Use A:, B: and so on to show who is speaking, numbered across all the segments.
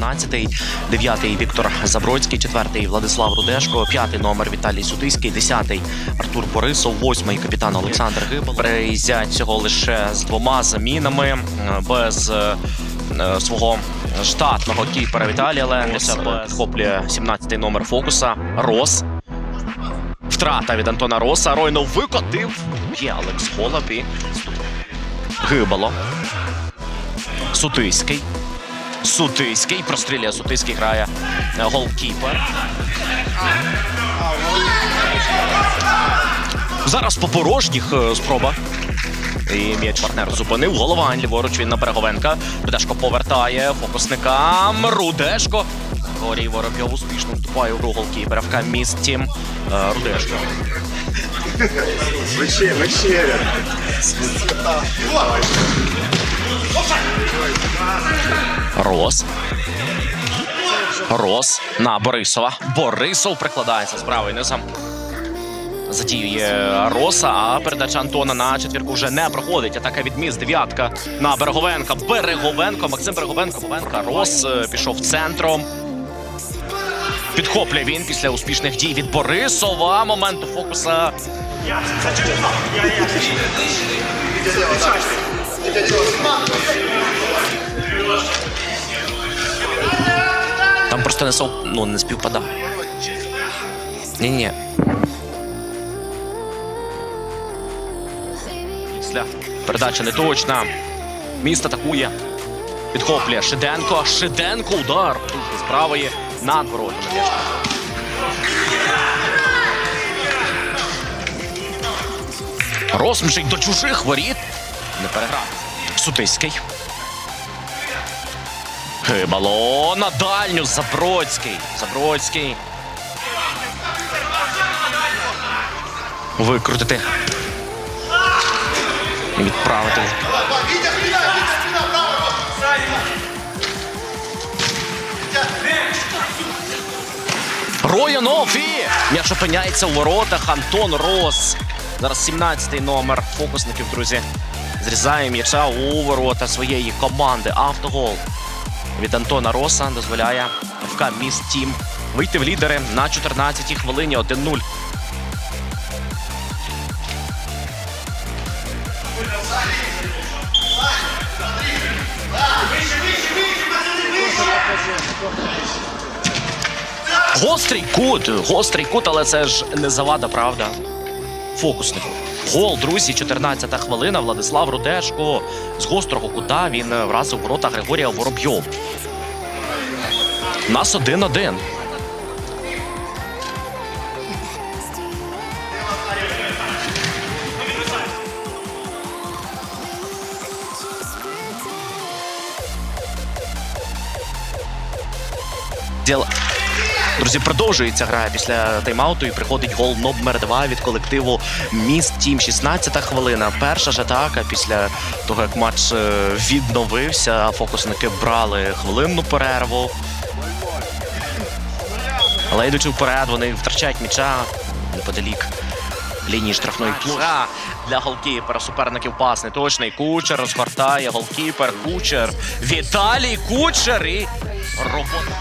A: 12-й, 9-й Віктор Забродський, 4-й Владислав Рудешко, 5-й номер Віталій Сутиський, 10-й Артур Борисов, 8-й капітан Олександр Гибал. Приїздять всього лише з двома замінами, е, без е, е, свого штатного кіпера Віталія Лендеса. Підхоплює 17-й номер фокуса Рос. Втрата від Антона Роса. Ройно викотив. Є Алекс Холап і Гибало. Сутиський. Сутиський. Прострілює Сутиський грає е, голкіпер. Зараз по порожніх е, спроба. І м'яч партнер зупинив. Головань ліворуч він на Береговенка. Рудешко повертає фокусникам. Рудешко. Горій Воробйов успішно вступає у гру голкіпера в місті. Е, Рудешко.
B: Вечеря.
A: Рос. Рос на Борисова. Борисов прикладається з правою низом. Задіює Роса, а передача Антона на четвірку вже не проходить. Атака від міст. Дев'ятка на Береговенка. Береговенко. Максим Береговенко. Береговенка. Рос е, пішов центром. Підхоплює він після успішних дій від Борисова. Моменту фокуса. Там просто не сов... ну, не співпадав. Ні-ні. Після передача не точна. Міст атакує. Підхоплює Шиденко. Шиденко удар. З правої над воротами. М'яч. До чужих воріт. Не переграв. Сутиський. Гибало на дальню Забродський. Забродський. Викрутити. Відправити. Роянов і м'яч опиняється у воротах. Антон Рос. Зараз 17-й номер фокусників, друзі. Зрізає м'яча у ворота своєї команди. Автогол від Антона Роса дозволяє ФК Міст Тім вийти в лідери на 14-й хвилині 1-0. Гострий кут, гострий кут, але це ж не завада, правда. Фокуснику. Гол, друзі, 14-та хвилина. Владислав Рудешко з гострого кута він е, вразив ворота Григорія Воробйов. Нас 1-1. Діла. Друзі, продовжується гра після тайм-ауту і приходить гол номер 2 від колективу Міст Тім. 16 хвилина. Перша ж атака після того, як матч е, відновився. Фокусники брали хвилинну перерву. Але йдучи вперед, вони втрачають м'яча неподалік лінії штрафної плуга для голкіпера. Суперників пас не точний. Кучер розгортає голкіпер. Кучер. Віталій Кучер і робота.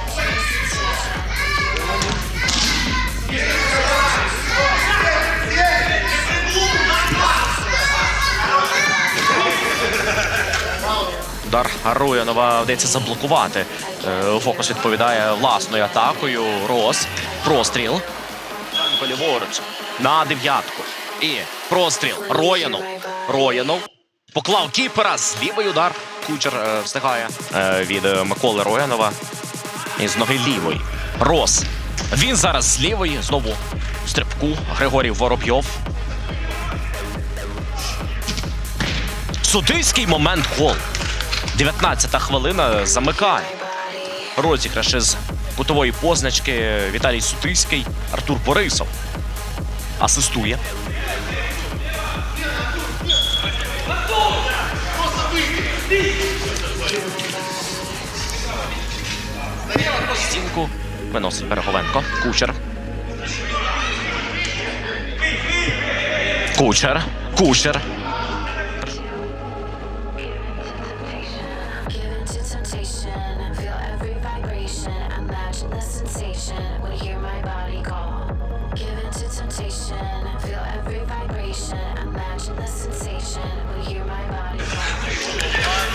A: Удар Руянова вдається заблокувати. Е, Фокус відповідає власною атакою. Рос. Простріл. Ліворуч. На дев'ятку. І простріл. Роянов. Роянов. Поклав кіпера. Злівий удар. Кучер е, встигає е, від Миколи Роянова. І з ноги лівої. Рос. Він зараз з лівої. Знову стрибку. Григорій Воробйов. Судийський момент гол. 19-та хвилина замикає. Розіграш із кутової позначки Віталій Сутиський, Артур Борисов. Асистує. Стінку виносить Береговенко. Кучер. Кучер. Кучер.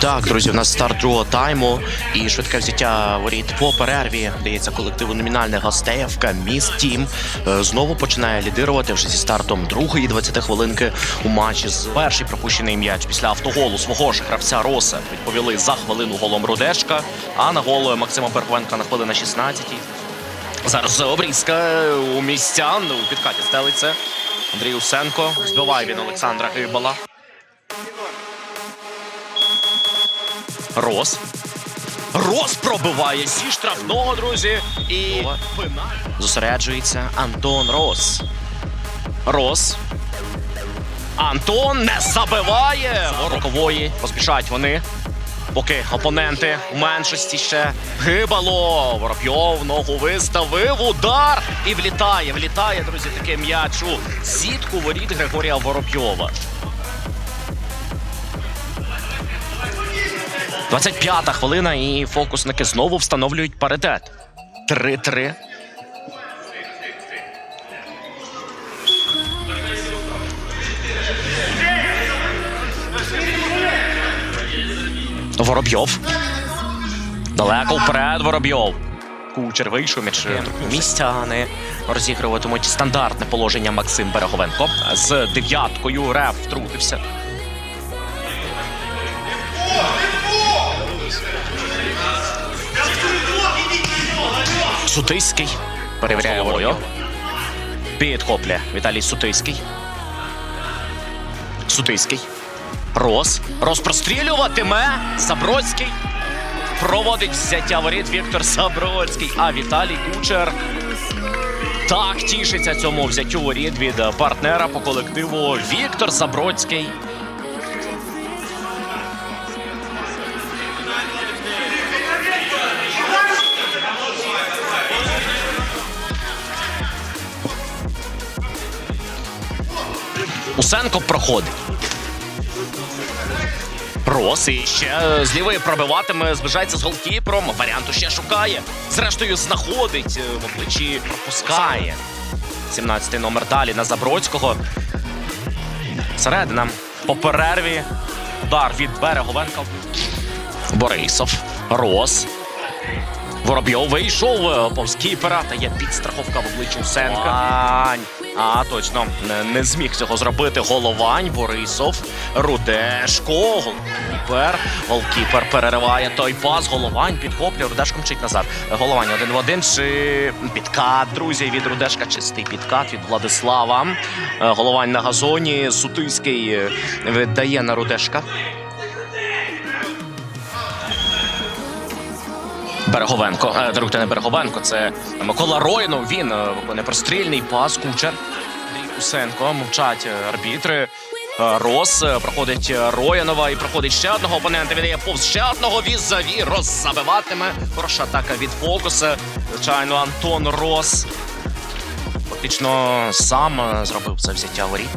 A: Так, друзі, у нас старт другого тайму і швидке взяття воріт по перерві. Дається колективу номінальних гостей ФК Міст Тім. е, Знову починає лідирувати вже зі стартом другої 20 хвилинки у матчі. З перший пропущений м'яч після автоголу свого ж гравця Роса відповіли за хвилину голом Рудешка. А на гол Максима Берговенка на хвилину 16-й. Зараз обрізка у містян у підкаті стелиться. Андрій Усенко збиває він Олександра Гибала. Рос. Рос пробиває зі штрафного, друзі. І зосереджується Антон Рос. Рос. Антон не забиває. Рокової поспішають вони. Поки опоненти у меншості ще гибало. Воробйов ногу виставив. Удар і влітає. Влітає, друзі, таке м'яч у сітку воріт Григорія Воробйова. 25-та хвилина, і фокусники знову встановлюють паритет. 3-3. Воробйов. Далеко вперед Воробйов. Кучер вийшов між містяни. Розігруватимуть стандартне положення Максим Береговенко. З дев'яткою Рев втрутився. Сутиський перевіряє Воробйов. Підхоплює Віталій Сутиський. Сутиський. Рос. Розпрострілюватиме. Забродський. Проводить взяття воріт Віктор Забродський. А Віталій Кучер так тішиться цьому взяттю воріт від партнера по колективу Віктор Забродський. Усенко проходить. Рос і ще з лівої пробиватиме, зближається з голкіпром. Варіанту ще шукає. Зрештою, знаходить е, в обличчі, пропускає. 17-й номер далі на Забродського. Середина по перерві. Удар від Береговенка. Борисов. Рос. Воробйов вийшов е, повз кіпера, та є підстраховка в обличчі Усенка. А, точно, не, зміг цього зробити. Головань, Борисов, Рудешко, голкіпер. Голкіпер перериває той пас. Головань підхоплює, Рудешко мчить назад. Головань один в один. Чи підкат, друзі, від Рудешка. Чистий підкат від Владислава. Е, Головань на газоні. Сутийський е, віддає на Рудешка. Береговенко. Е, Даруйте не Береговенко, це Микола Роїнов. Він е, виконує прострільний пас. Кучер. Кусенко. Мовчать е, арбітри. Рос проходить Роянова і проходить ще одного опонента. Віддає повз ще одного візаві. Рос забиватиме. Хороша атака від фокуса. Звичайно, Антон Рос. Фактично сам зробив це взяття воріт.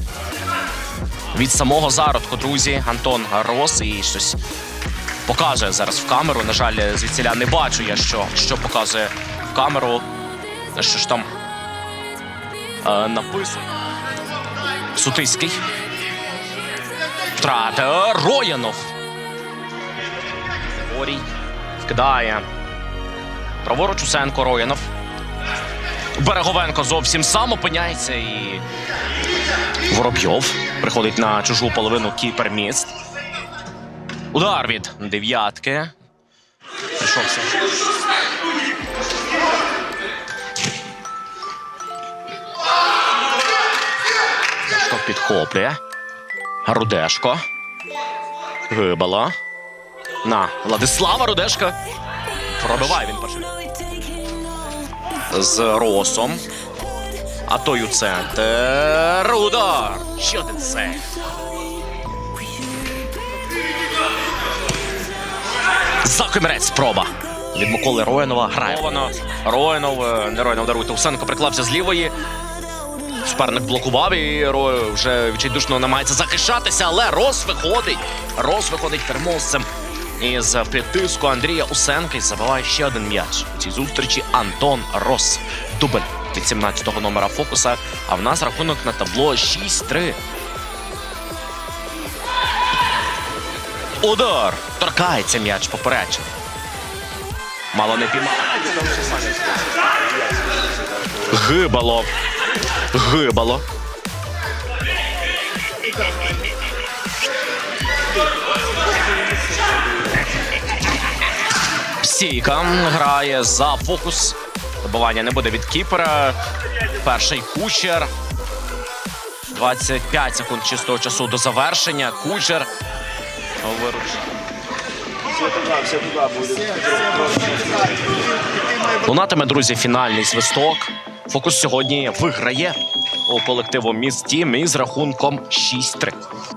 A: Від самого зародку, друзі, Антон Рос і щось показує зараз в камеру. На жаль, звідсіля не бачу я, що, що показує в камеру. Що ж там е, написано. Сутиський. Втрата. Роянов. Орій. Вкидає. Праворуч Усенко Роянов. Береговенко зовсім сам опиняється і. Воробйов приходить на чужу половину кіпер міст. Удар від дев'ятки. Прийшовся. Рудешко підхоплює. Рудешко. Гибало. На Владислава Рудешка. Пробиває він перший. З Росом. А той у центр. Удар. Ще один сейф. Закомірець спроба. Від Миколи Роянова грає. Воно. Роянов, е, не Роянов даруйте. Усенко приклався з лівої. Суперник блокував і Рой вже відчайдушно намагається захищатися, але Рос виходить. Рос виходить переможцем із підтиску Андрія Усенка і забиває ще один м'яч. У цій зустрічі Антон Рос. Дубль від 17-го номера фокуса. А в нас рахунок на табло 6-3. Удар! Торкається м'яч поперечин. Мало не піймав. Гибало. Гибало. Стійка грає за фокус. Добування не буде від кіпера. Перший кучер. 25 секунд чистого часу до завершення. Кучер. Лунатиме, друзі, фінальний свисток. Фокус сьогодні виграє у колективу міст Тім із рахунком 6-3.